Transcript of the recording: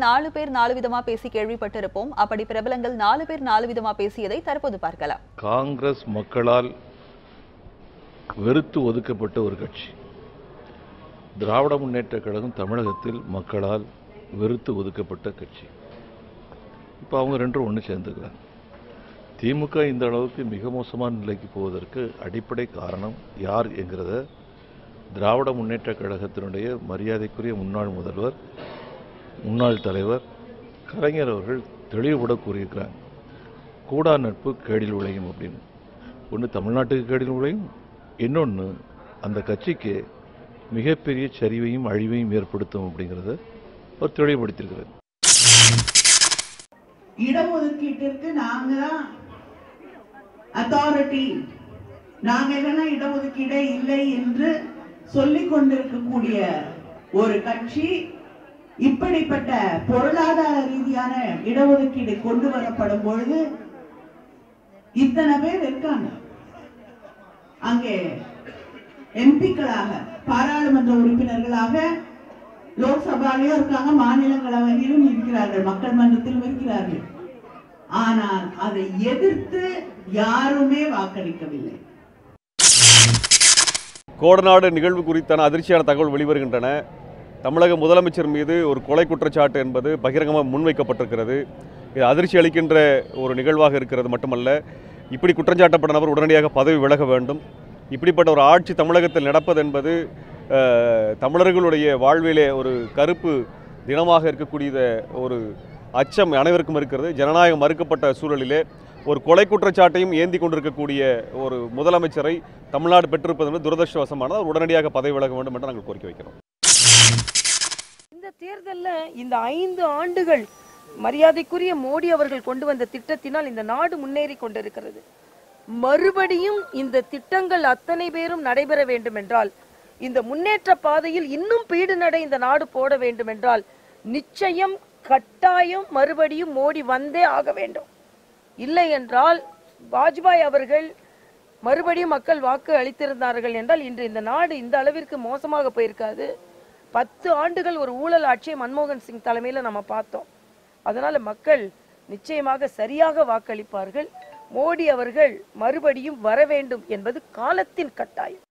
நாலு பேர் நாலு விதமா பேசி கேள்விப்பட்டிருப்போம். அப்படி பிரபலங்கள் நாலு பேர் நாலு விதமா பேசியதை தற்போது பார்க்கலாம். காங்கிரஸ் மக்களால் வெறுத்து ஒதுக்கப்பட்ட ஒரு கட்சி. திராவிட முன்னேற்ற கழகம் தமிழகத்தில் மக்களால் வெறுத்து ஒதுக்கப்பட்ட கட்சி. இப்போ அவங்க ரெண்டும் ஒன்று சேர்ந்துக்கிறாங்க. திமுக இந்த அளவுக்கு மிக மோசமான நிலைக்கு போவதற்கு அடிப்படை காரணம் யார் என்கிறத திராவிட முன்னேற்ற கழகத்தினுடைய மரியாதைக்குரிய முன்னாள் முதல்வர் முன்னாள் தலைவர் கலைஞர் அவர்கள் தெளிவுபட கூறியிருக்கிறாங்க. கூடா நட்பு கேடில் விளையும் அப்படின்னு. ஒன்று தமிழ்நாட்டுக்கு கேடில் விளையும் இன்னொன்று அந்த கட்சிக்கு மிகப்பெரிய சரிவையும் அழிவையும் ஏற்படுத்தும் அப்படிங்கிறத அவர் தெளிவுபடுத்தியிருக்கிறார். இடஒதுக்கீட்டிற்கு நாங்க தான் அத்தாரிட்டி நாங்க இல்லைன்னா இடஒதுக்கீடே இல்லை என்று சொல்லிக் கொண்டிருக்கக்கூடிய ஒரு கட்சி இப்படிப்பட்ட பொருளாதார ரீதியான இடஒதுக்கீடு கொண்டு வரப்படும் பொழுது இத்தனை பேர் இருக்காங்க. அங்கே எம்பிக்களாக பாராளுமன்ற உறுப்பினர்களாக லோக்சபாலையும் இருக்காங்க மாநிலங்களவையிலும் இருக்கிறார்கள் மக்கள் மன்றத்திலும் இருக்கிறார்கள். ஆனால் அதை எதிர்த்து யாருமே வாக்களிக்கவில்லை. கோடநாடு நிகழ்வு குறித்தான அதிர்ச்சியான தகவல் வெளிவருகின்றன. தமிழக முதலமைச்சர் மீது ஒரு கொலை குற்றச்சாட்டு என்பது பகிரங்கமாக முன்வைக்கப்பட்டிருக்கிறது. இது அதிர்ச்சி அளிக்கின்ற ஒரு நிகழ்வாக இருக்கிறது மட்டுமல்ல இப்படி குற்றஞ்சாட்டப்பட்ட நபர் உடனடியாக பதவி விலக வேண்டும். இப்படிப்பட்ட ஒரு ஆட்சி தமிழகத்தில் நடப்பது என்பது தமிழர்களுடைய வாழ்விலே ஒரு கருப்பு தினமாக இருக்கக்கூடிய ஒரு அச்சம் அனைவருக்கும் இருக்கிறது. ஜனநாயகம் மறுக்கப்பட்ட சூழலிலே ஒரு கொலை குற்றச்சாட்டையும் ஏந்தி கொண்டிருக்கக்கூடிய ஒரு முதலமைச்சரை தமிழ்நாடு பெற்றிருப்பது என்பது துரதிருஷ்டவசமானது. உடனடியாக பதவி விலக வேண்டும் என்று நாங்கள் கோரிக்கை வைக்கிறோம். இந்த தேர்தல்ல இந்த ஐந்து ஆண்டுகள் மரியாதைக்குரிய மோடி அவர்கள் கொண்டு வந்த திட்டத்தினால் இந்த நாடு முன்னேறி கொண்டிருக்கிறது. மறுபடியும் இந்த திட்டங்கள் அத்தனை பேரும் நடைபெற வேண்டும் என்றால் இந்த முன்னேற்ற பாதையில் இன்னும் பீடு நடை இந்த நாடு போட வேண்டும் என்றால் நிச்சயம் கட்டாயம் மறுபடியும் மோடி வந்தே ஆக வேண்டும். இல்லை என்றால் வாஜ்பாய் அவர்கள் மறுபடியும் மக்கள் வாக்கு அளித்திருந்தார்கள் என்றால் இன்று இந்த நாடு இந்த அளவிற்கு மோசமாக போயிருக்காது. பத்து ஆண்டுகள் ஒரு ஊழல் ஆட்சியை மன்மோகன் சிங் தலைமையில் நம்ம பார்த்தோம். அதனால மக்கள் நிச்சயமாக சரியாக வாக்களிப்பார்கள். மோடி அவர்கள் மறுபடியும் வர வேண்டும் என்பது காலத்தின் கட்டாயம்.